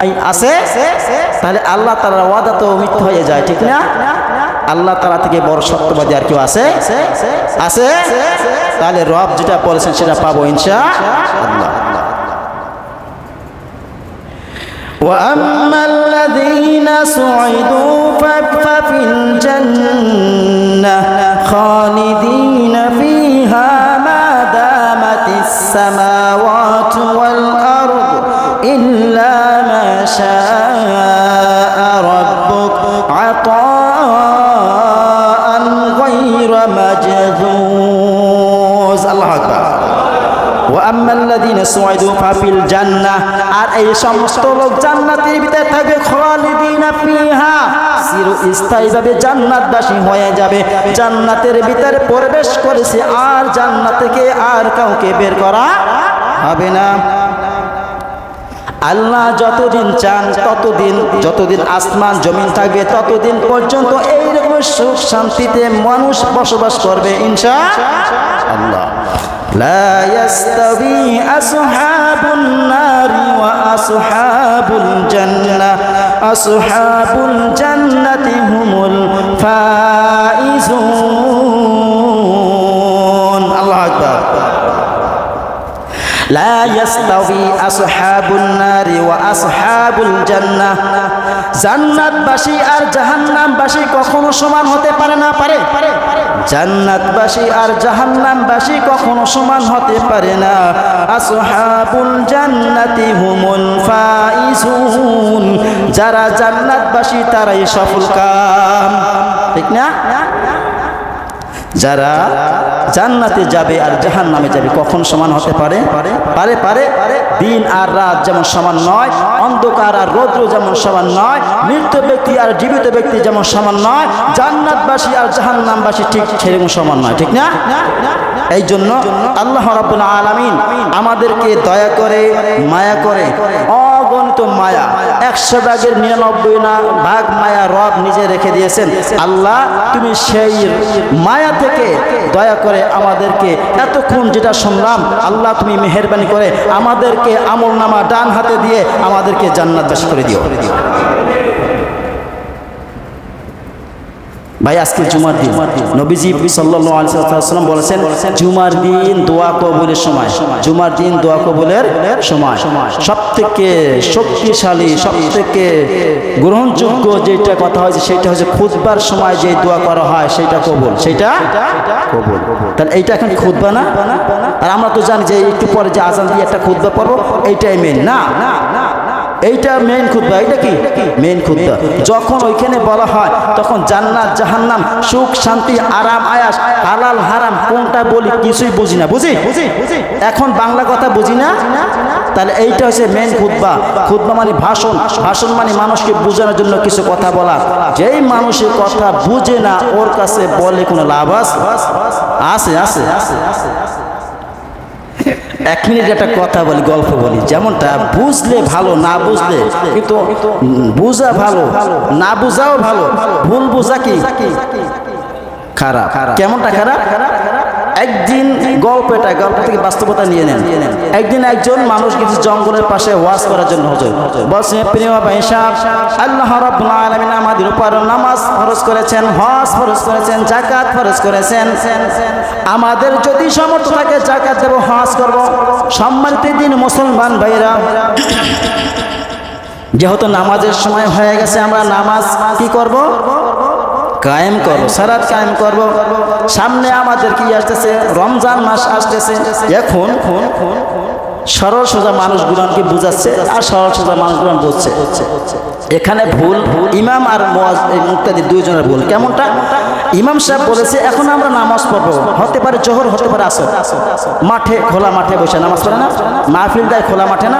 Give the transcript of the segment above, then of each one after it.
এই আছে তাহলে আল্লাহ তালার ওয়াদা তো মিথ্যা হয়ে যায় ঠিক না আল্লাহ তালা থেকে বড় সত্যবাদী আর কেউ আছে আছে তাহলে রব যেটা বলেছেন সেটা পাবো ইনশা আল্লাহ وأما الذين سعدوا এই জান্নাতবাসী হয়ে যাবে। জান্নাতের ভিতরে প্রবেশ করেছে, আর জান্নাত থেকে আর কাউকে বের করা হবে না। আল্লাহ যতদিন চান, ততদিন, যতদিন আসমান, জমিন থাকবে, ততদিন পর্যন্ত এইরকম সুখ শান্তিতে মানুষ বসবাস করবে ইনশা আল্লাহ لا يستوي أصحاب النار وأصحاب الجنة أصحاب الجنة هم الفائزون الله أكبر لا يستوي أصحاب النار وأصحاب الجنة জান্নাতবাসী আর জাহান্নামবাসী কখনো সমান হতে পারে না, পারে? জান্নাতবাসী আর জাহান্নামবাসী কখনো সমান হতে পারে না। আসহাবুল জান্নাতি হুমুল ফাইজুন। যারা জান্নাতবাসী, তারাই সফল কাম। ঠিক না? যারা জান্নাতে যাবে আর জাহান নামে যাবে, কখন সমান হতে পারে? পারে পারে দিন আর রাত যেমন সমান নয়, অন্ধকার আর রৌদ্র যেমন সমান নয় মৃত ব্যক্তি আর জীবিত ব্যক্তি যেমন সমান নয়, জান্নাতবাসী আর জাহান নামবাসী ঠিক সেরকম সমান নয়, ঠিক না? এই জন্য আল্লাহ রাব্বুল আলামিন আমাদেরকে দয়া করে, মায়া করে, অগণিত মায়া, একশো ভাগের নিরানব্বই না ভাগ মায়া রব নিজে রেখে দিয়েছেন। আল্লাহ, তুমি সেই মায়া থেকে দয়া করে আমাদেরকে এতক্ষণ যেটা শুনলাম, আল্লাহ তুমি মেহরবানি করে আমাদেরকে আমল নামা ডান হাতে দিয়ে আমাদেরকে জান্নাত বাস করে দিও। ভাই, আজকে জুমার দিন। নবীজি আলাইহি বলেছেন, জুমার দিন দোয়া কবুলের সময়। জুমার দিন দোয়া কবুলের সময়। সব থেকে শক্তিশালী, সবথেকে গ্রহণযোগ্য যেটা কথা হয়েছে, সেটা হচ্ছে খুতবার সময় যে দোয়া করা হয়, সেটা কবুল সেটা কবুল। তাহলে এইটা এখন খুতবা না? আর আমরা তো জানি যে একটু পরে যে আজান দিয়ে একটা খুতবা পড়ব, এইটাই মেন না? এইটা মেন খুদ্া এটা কি? মেন খুদ্া যখন ওইখানে বলা হয় তখন জান্নাত জাহান্নাম সুখ শান্তি আরাম আয়াস হালাল হারাম কোনটা বলি কিছুই বুঝি না বুঝি? এখন বাংলা কথা বুঝি না? তাহলে এইটা হচ্ছে মেন খুদ্া খুদ্া মানে ভাষণ। ভাষণ। মানে মানুষকে বোঝানোর জন্য কিছু কথা বলা। যেই মানুষের কথা বুঝে না ওর কাছে বলে কোনো লাভ আছে? আছে আছে আছে। এক মিনিট একটা কথা বলি, গল্প বলি। যেমনটা, বুঝলে ভালো, না বুঝলে কিন্তু বুঝা ভালো, না বুঝাও ভালো, ভুল বুঝা কি? খারাপ। কেমনটা খারাপ? একদিন গল্প এটা গল্প থেকে বাস্তবতা নিয়ে নেন। একদিন একজন মানুষ কিছু জঙ্গলের পাশে ওয়াজ করার জন্য হজর। বলছে প্রিয় ভাই সাহেব, আল্লাহ রাব্বুল আলামিন আমাদের উপর নামাজ ফরজ করেছেন, হজ ফরজ করেছেন জাকাত ফরজ করেছেন। আমাদের যদি সামর্থ্য থাকে জাকাত দেব, হজ করব। সম্মানিত দিন মুসলমান ভাইরা, যেহেতু নামাজের সময় হয়ে গেছে, আমরা নামাজ কি করব? কায়েম করব সারাত কায়েম করব সামনে আমাদের কি আসতেছে? রমজান মাস আসতেছে। এখন সরল সোজা মানুষগুলোকে বুঝাচ্ছে আর সরল সোজা মানুষগুলো বুঝছে এখানে ভুল, ইমাম আর মুক্তাদি দুইজনের ভুল। কেমনটা? ইমাম সাহেব বলেছে, এখন আমরা নামাজ পড়ব। হতে পারে জোহর, হতে পারে আসর। মাঠে, খোলা মাঠে বসে নামাজ পড়ে না? মাহফিল দেয়, খোলা মাঠে না?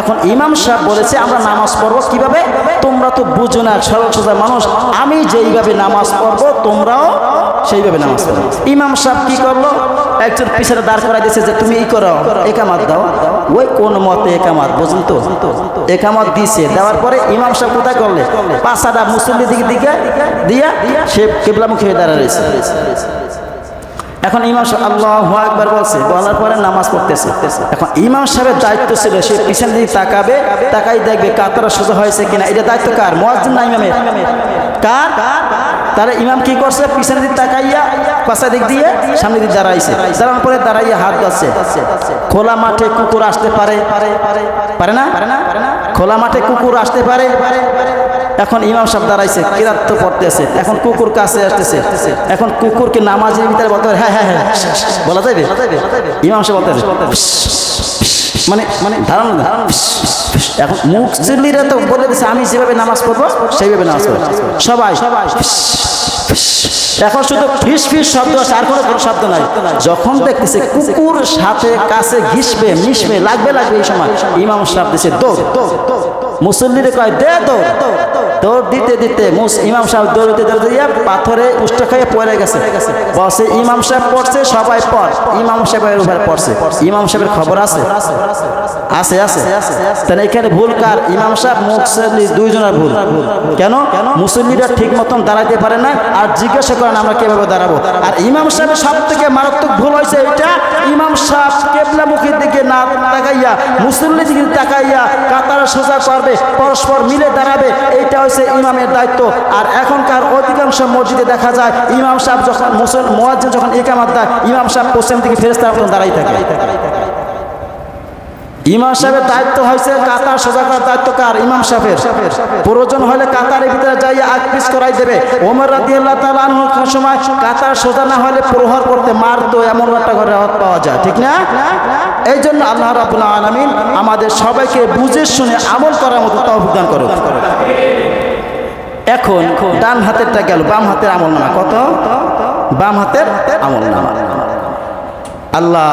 এখন ইমাম সাহেব বলেছে, আমরা নামাজ পড়ব কীভাবে? তোমরা তো বুঝো না, সরল সোজা মানুষ। আমি যেইভাবে নামাজ পড়ব, তোমরাও সেইভাবে নামাজ পড়ো। ইমাম সাহেব কি করল? একজন পিছনে দাঁড় করাই দিয়েছে যে, তুমি ই করো, একামাত দাও। ওই কোন মতে একামাত, বুঝুন তো? একামাত দিছে দেওয়ার পরে ইমাম সাহেব কোথায় করলে? পাঁচাটা মুসল্লি দিকে দিকে, দিয়া সে কেবলামুখী হয়ে দাঁড়া রয়েছে। এখন ইমাম সাহেব আল্লাহ একবার বলছে, বলার পরে নামাজ পড়তেছে। এখন ইমাম সাহেবের দায়িত্ব ছিল, সে পিছন দিকে তাকাবে তাকাই দেখবে কাতারা সোজা হয়েছে কিনা। এটা দায়িত্ব কার? মোয়াজ্জিন না ইমামের? কার? তাহলে ইমাম কি করছে? পিছনের দিক তাকাইয়া পাশা দিক দিয়ে সামনের দিক দাঁড়াইছে। দাঁড়ানোর পরে দাঁড়াইয়া হাত যাচ্ছে খোলা মাঠে কুকুর আসতে পারে? পারে না? খোলা মাঠে কুকুর আসতে পারে? এখন ইমাম সাহেব দাঁড়াইছে কিরাত তো পড়তেছে এখন কুকুর কাছে আসতেছে। এখন কুকুরকে নামাজের ভিতরে বলতে হ্যাঁ হ্যাঁ হ্যাঁ বলা যাবে ইমাম সাহেব বলতে মানে মানে ধারণ এখন মুখ চিল্লিরা তো বলে দিচ্ছে আমি যেভাবে নামাজ পড়ব সেইভাবে নামাজ পড়ব। সবাই সবাই এখন শুধু ফিস ফিস শব্দ আর কোনো কোনো শব্দ নাই। যখন দেখতেছে কুকুর সাথে কাছে ঘিসবে, মিশবে, লাগবে লাগবে এই সময়, ইমাম সাহেব দিছে, দৌড় মুসল্লিরে কয়, দে, দৌড়। দৌড় দিতে দিতে মুস- ইমাম সাহেব দৌড়তে দৌড়তে গিয়ে পাথরে উষ্ঠ খেয়ে পড়ে গেছে। বসে ইমাম সাহেব পড়ছে, সবাই পড়। ইমাম সাহেবের উপরে পড়ছে। ইমাম সাহেবের খবর আছে? আছে আছে। তাহলে এখানে ভুল কার? ইমাম সাহেব মুসল্লি দুইজনের ভুল। কেন? মুসল্লিরা ঠিক মতন দাঁড়াইতে পারে না আর জিজ্ঞাসা করেন, আমরা কীভাবে দাঁড়াবো? আর ইমাম সাহেবের সব থেকে মারাত্মক ভুল হয়েছে এটা ইমাম সাহেব কেবলামুখীর দিকে না তাকাইয়া, মুসল্লির দিকে তাকাইয়া কাতার সোজা করবে পরস্পর মিলে দাঁড়াবে, এইটা হচ্ছে ইমামের দায়িত্ব। আর এখনকার অধিকাংশ মসজিদে দেখা যায়, ইমাম সাহেব যখন মুসল, মোয়াজ্জিন যখন একামাত দেয়, ইমাম সাহেব পশ্চিম দিকে ফেরেস্তার মতন দাঁড়াই থাকে। ইমাম সাহেবের দায়িত্ব হয়েছে কাতার সোজা করার দায়িত্ব কার? ইমাম সাহেবের। প্রয়োজন হলে কাতারের ভিতরে যাইয়া আগ পিস করাই দেবে। ওমর রাদি আল্লাহ তালার সময় কাতার সোজা না হলে প্রহার করতে মারতো এমন একটা ঘরে পাওয়া যায়, ঠিক না? এই জন্য আল্লাহ রাবুল্লাহ আলমিন আমাদের সবাইকে বুঝে শুনে আমল করার মতো তহবিদান করো এখন ডান হাতেরটা গেল, বাম হাতের আমল নামা কত? বাম হাতের আমল নামা আল্লাহ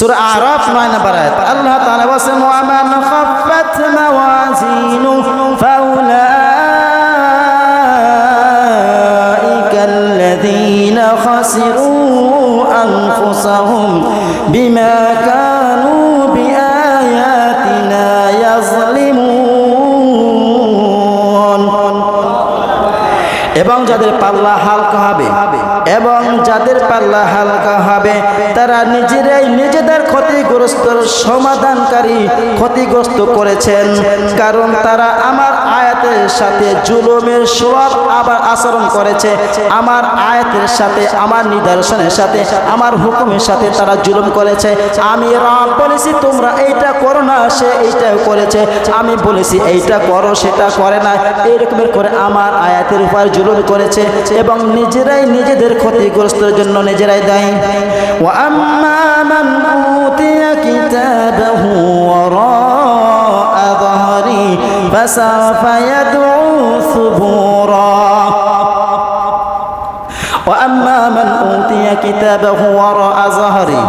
سورة أعراف ما نبرات الله تعالى وسلم وما خفت موازينه فأولئك الذين خسروا أنفسهم بما كانوا بآياتنا يظلمون. إبان جدل الله حلقه به এবং যাদের পাল্লা হালকা হবে, তারা নিজেরাই নিজেদের ক্ষতিগ্রস্ত সমাধানকারী ক্ষতিগ্রস্ত করেছেন। কারণ তারা আমার সাথে জুলুমের সব আবার আচরণ করেছে আমার আয়াতের সাথে আমার নিদর্শনের সাথে আমার হুকুমের সাথে তারা জুলুম করেছে আমি রব বলেছি তোমরা এইটা করো না সে এইটাও করেছে আমি বলেছি এইটা করো সেটা করে না এইরকমের করে আমার আয়াতের উপর জুলুম করেছে এবং নিজেরাই নিজেদের ক্ষতিগ্রস্তের জন্য নিজেরাই দায়ী ও আম্মা মান উতিয়া কিতাবাহু ওয়ারা'a ظهري فسوف يدعو ثبورا وأما من أوتي كتابه وراء ظهري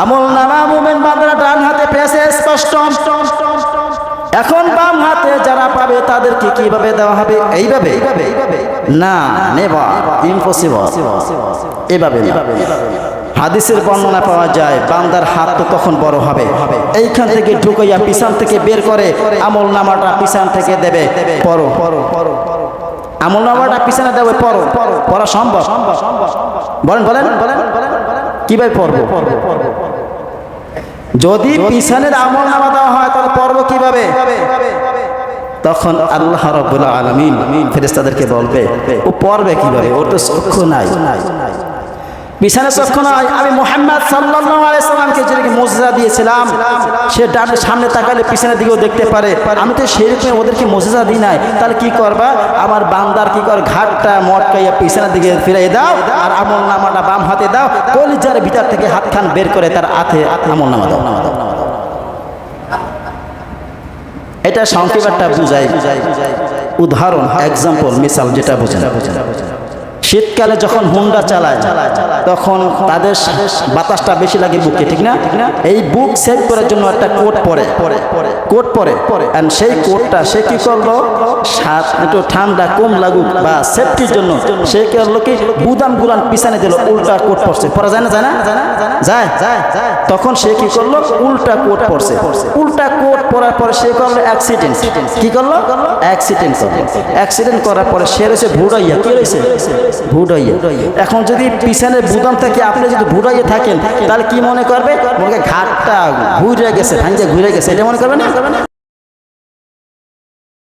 আমল নামা মুমেন বান্দরা ডান হাতে পেয়েছে স্পষ্ট এখন বাম হাতে যারা পাবে তাদেরকে কিভাবে দেওয়া হবে এইভাবে না নেভার ইম্পসিবল এভাবে না। হাদিসের বর্ণনা পাওয়া যায়, বান্দার হাত তো তখন বড় হবে। এইখান থেকে ঢুকাইয়া পিছন থেকে বের করে আমল নামাটা পিছন থেকে দেবে। পড়ো আমল নামাটা পিছনে দেবে, পড়ো, পড়া সম্ভব। বলেন বলেন, কীভাবে পড়ব? যদি পিছনের আমল নামা দেওয়া হয়, তাহলে পর্ব কীভাবে? তখন আল্লাহ রব্বুল আলমিন ফেরেস্তাদেরকে বলবে, ও পড়বে কীভাবে? ওর তো চক্ষু নাই। পিছনে চক্ষু নয় আমি মোহাম্মদ সাল্লামকে যেদিকে মুজিজা দিয়েছিলাম, সে ডানে সামনে তাকালে পিছনের দিকেও দেখতে পারে। আমি তো সেই রকম ওদেরকে মুজিজা দিই নাই। তাহলে কি করবা? আমার বান্দার কি কর? ঘাটটা মটকাইয়া পিছনের দিকে ফিরাই দাও আর আমল নামাটা বাম হাতে দাও। কলিজার ভিতর থেকে হাতখান বের করে তার হাতে আমল নামা দাও। নামা দাও এটা সংক্ষেপ একটা বুঝাই। উদাহরণ এক্সাম্পল মিসাল যেটা বোঝেন। শীতকালে যখন হুন্ডা চালায় তখন তাদের বাতাসটা বেশি লাগে বুকে ঠিক না? এই বুক সেভ করার জন্য একটা কোট পরে কোট পরে and সেই কোটটা সে কি করল? সাত একটু ঠান্ডা কম লাগুক বা সেফটির জন্য সে কি করল কি? বুদাম গুলান পিছনে দিল উল্টা কোট পড়ছে পরা যায় না যায় না? যায় যায় তখন সে কি করল? উল্টা কোট পড়ছে উল্টা কোট পড়ার পরে সে করল? অ্যাক্সিডেন্ট কি করল? অ্যাক্সিডেন্ট অ্যাক্সিডেন্ট করার পরে সে রয়েছে ভুড়াইয়া কি রয়েছে? ভুড়াইয়া এখন যদি পিছনে বুদাম থেকে, আপনি যদি ভুড়াইয়া থাকেন, তাহলে কি মনে করবে ঘাটটা ঘুরে গেছে, ভাঙ্গে ঘুরে গেছে, এটা মনে করবে না?